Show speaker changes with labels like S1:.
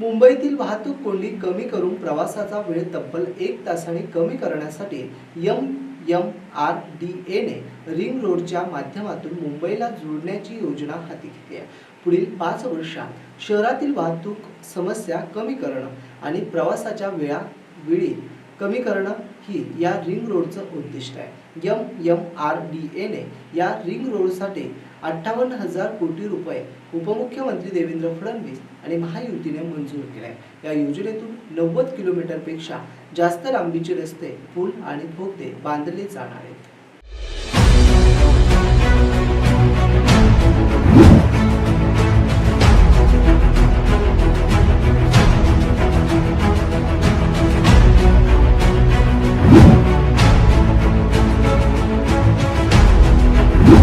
S1: मुंबईतील वाहतूक कोंडी कमी करून प्रवासाचा वेळ तब्बल एक तासाने कमी करण्यासाठी यम यम आर डी एने रिंग रोडच्या माध्यमातून मुंबईला जोडण्याची योजना हाती घेतली आहे. पुढील पाच वर्षात शहरातील वाहतूक समस्या कमी करणं आणि प्रवासाच्या वेळा वेळी कमी करणं ही या रिंग रोडचं उद्दिष्ट आहे. यम यम आर डी एने या रिंग रोडसाठी अठ्ठावन्न हजार कोटी रुपये उपमुख्यमंत्री देवेंद्र फडणवीस आणि महायुतीने मंजूर केले या योजनेतून नव्वद किलोमीटरपेक्षा जास्त लांबीचे रस्ते पूल आणि भोगते बांधले जाणार आहेत.